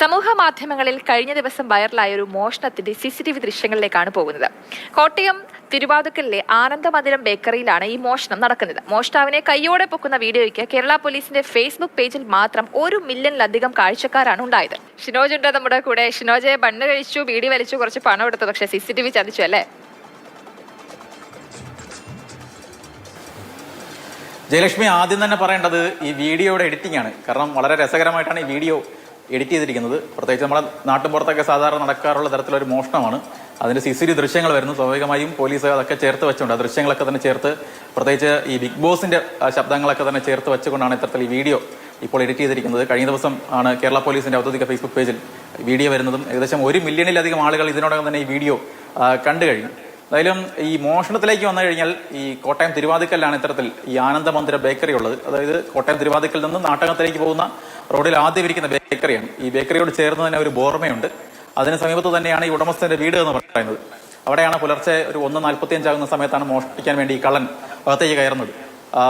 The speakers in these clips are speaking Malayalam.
സമൂഹ മാധ്യമങ്ങളിൽ കഴിഞ്ഞ ദിവസം വൈറലായ ഒരു മോഷണത്തിന്റെ സി സി ടി വി ദൃശ്യങ്ങളിലേക്കാണ് പോകുന്നത്. കോട്ടയം തിരുവാതുക്കലിലെ ആനന്ദമന്ദിരം ബേക്കറിയിലാണ് ഈ മോഷണം നടക്കുന്നത്. മോഷ്ടാവിനെ കൈയോടെ പൊക്കുന്ന വീഡിയോയ്ക്ക് കേരള പോലീസിന്റെ ഫേസ്ബുക്ക് പേജിൽ മാത്രം ഒരു മില്യണിലധികം കാഴ്ചക്കാരാണ് ഉണ്ടായത്. ഷിനോജ് ഉണ്ട് നമ്മുടെ കൂടെ. ഷിനോജയെ ബണ്ണ് കഴിച്ചു ബീഡി വലിച്ചു കുറച്ച് പണം എടുത്തു. പക്ഷേ സി സി ടി വി ചതിച്ചു അല്ലേ? ജയലക്ഷ്മി ആദ്യം തന്നെ പറയേണ്ടത് ഈ വീഡിയോയുടെ എഡിറ്റിംഗ് ആണ്. കാരണം വളരെ രസകരമായിട്ടാണ് ഈ വീഡിയോ എഡിറ്റ് ചെയ്തിരിക്കുന്നത്. പ്രത്യേകിച്ച് നമ്മുടെ നാട്ടുപുറത്തൊക്കെ സാധാരണ നടക്കാറുള്ള തരത്തിലൊരു മോഷണമാണ്. അതിന്റെ സി സി ടി ദൃശ്യങ്ങൾ വരുന്നു. സ്വാഭാവികമായും പോലീസ് അതൊക്കെ ചേർത്ത് വെച്ചുകൊണ്ട് ആ ദൃശ്യങ്ങളൊക്കെ തന്നെ ചേർത്ത് പ്രത്യേകിച്ച് ഈ ബിഗ് ബോസിന്റെ ശബ്ദങ്ങളൊക്കെ തന്നെ ചേർത്ത് വെച്ചുകൊണ്ടാണ് ഇത്തരത്തിൽ ഈ വീഡിയോ ഇപ്പോൾ എഡിറ്റ് ചെയ്തിരിക്കുന്നത്. കഴിഞ്ഞ ദിവസം ആണ് കേരള പോലീസിന്റെ ഔദ്യോഗിക ഫേസ്ബുക്ക് പേജിൽ വീഡിയോ വരുന്നതും ഏകദേശം ഒരു മില്യണിലധികം ആളുകൾ ഇതിനോടകം തന്നെ ഈ വീഡിയോ കണ്ടു കഴിഞ്ഞു. എന്തായാലും ഈ മോഷണത്തിലേക്ക് വന്നു കഴിഞ്ഞാൽ ഈ കോട്ടയം തിരുവാതിക്കലിലാണ് ഇത്തരത്തിൽ ഈ ആനന്ദമന്ദിര ബേക്കറി ഉള്ളത്. അതായത് കോട്ടയം തിരുവാതിക്കൽ നിന്ന് നാട്ടകത്തിലേക്ക് പോകുന്ന റോഡിൽ ആദ്യം ഇരിക്കുന്ന ബേക്കറിയാണ്. ഈ ബേക്കറിയോട് ചേർന്ന് തന്നെ ഒരു ബോർമയുണ്ട്. അതിന് സമീപത്ത് തന്നെയാണ് ഈ ഉടമസ്ഥന്റെ വീട് എന്ന് പറയുന്നത്. അവിടെയാണ് പുലർച്ചെ ഒരു ഒന്ന് നാൽപ്പത്തിയഞ്ചാകുന്ന സമയത്താണ് മോഷ്ടിക്കാൻ വേണ്ടി ഈ കള്ളൻ അകത്തേക്ക് കയറുന്നത്.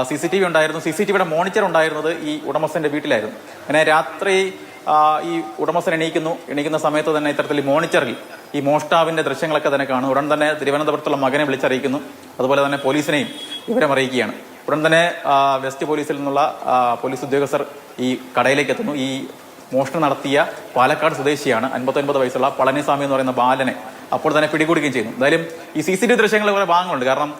സി സി ടി വി ഉണ്ടായിരുന്നു. സി സി ടി വിയുടെ മോണിറ്റർ ഉണ്ടായിരുന്നത് ഈ ഉടമസ്ഥന്റെ വീട്ടിലായിരുന്നു. അങ്ങനെ രാത്രി ഈ ഉടമസ്ഥൻ എണീക്കുന്നു. എണീക്കുന്ന സമയത്ത് തന്നെ ഇത്തരത്തിൽ മോണിറ്ററിൽ ഈ മോഷ്ടാവിന്റെ ദൃശ്യങ്ങളൊക്കെ തന്നെ കാണും ഉടൻ തന്നെ തിരുവനന്തപുരത്തുള്ള മകനെ വിളിച്ചറിയിക്കുന്നു. അതുപോലെ തന്നെ പോലീസിനെയും വിവരം അറിയിക്കുകയാണ് ഉടൻ തന്നെ വെസ്റ്റ് പോലീസിൽ നിന്നുള്ള പോലീസ് ഉദ്യോഗസ്ഥർ ഈ കടയിലേക്ക് എത്തുന്നു. ഈ മോഷണം നടത്തിയ പാലക്കാട് സ്വദേശിയാണ്. അൻപത്തൊൻപത് വയസ്സുള്ള പളനിസ്വാമി എന്ന് പറയുന്ന ബാലനെ അപ്പോൾ തന്നെ പിടികൂടുകയും ചെയ്യുന്നു. എന്തായാലും ഈ സി സി ടി വി ദൃശ്യങ്ങൾ കുറെ ഭാഗങ്ങളുണ്ട്. കാരണം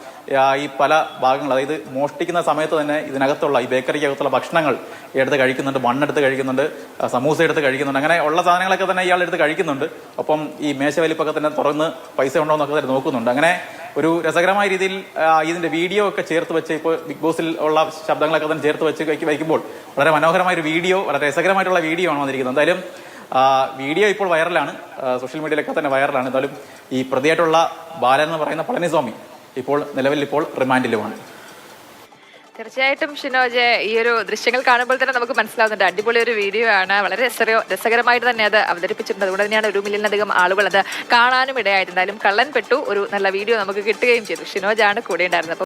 ഈ പല ഭാഗങ്ങൾ അതായത് മോഷ്ടിക്കുന്ന സമയത്ത് തന്നെ ഇതിനകത്തുള്ള ഈ ബേക്കറിക്കകത്തുള്ള ഭക്ഷണങ്ങൾ എടുത്ത് കഴിക്കുന്നുണ്ട്. മണ്ണെടുത്ത് കഴിക്കുന്നുണ്ട്. സമൂസ എടുത്ത് കഴിക്കുന്നുണ്ട്. അങ്ങനെ ഉള്ള സാധനങ്ങളൊക്കെ തന്നെ ഇയാൾ എടുത്ത് കഴിക്കുന്നുണ്ട്. ഒപ്പം ഈ മേശവലിപ്പൊക്കെ തന്നെ തുറന്ന് പൈസ ഉണ്ടോ എന്നൊക്കെ തന്നെ നോക്കുന്നുണ്ട്. അങ്ങനെ ഒരു രസകരമായ രീതിയിൽ ഇതിന്റെ വീഡിയോ ഒക്കെ ചേർത്ത് വെച്ച് ഇപ്പോൾ ബിഗ് ബോസിൽ ഉള്ള ശബ്ദങ്ങളൊക്കെ തന്നെ ചേർത്ത് വെച്ച് വയ്ക്ക് വയ്ക്കുമ്പോൾ വളരെ മനോഹരമായ ഒരു വീഡിയോ വളരെ രസകരമായിട്ടുള്ള വീഡിയോ ആണ് വന്നിരിക്കുന്നത്. എന്തായാലും വീഡിയോ ഇപ്പോൾ വൈറലാണ്. സോഷ്യൽ മീഡിയയിലൊക്കെ തന്നെ വൈറലാണ്. എന്തായാലും ഈ പ്രതിയായിട്ടുള്ള ബാലൻ എന്ന് പറയുന്ന പളനിസ്വാമി ഇപ്പോൾ നിലവിൽ ഇപ്പോൾ റിമാൻഡിലുമാണ് തീർച്ചയായിട്ടും ഷിനോജ് ഈ ഒരു ദൃശ്യങ്ങൾ കാണുമ്പോൾ തന്നെ നമുക്ക് മനസ്സിലാവുന്നുണ്ട്. അടിപൊളി ഒരു വീഡിയോ ആണ്. വളരെ രസകരോ രസകരമായിട്ട് തന്നെ അത് അവതരിപ്പിച്ചിട്ടുണ്ട്. അതുകൊണ്ട് തന്നെയാണ് ഒരു മില്യണിലധികം ആളുകൾ അത് കാണാനും ഇടയായിട്ട് എന്തായാലും കള്ളൻ പെട്ടു ഒരു നല്ല വീഡിയോ നമുക്ക് കിട്ടുകയും ചെയ്തു. ഷിനോജ് ആണ് കൂടെ ഉണ്ടായിരുന്നത്.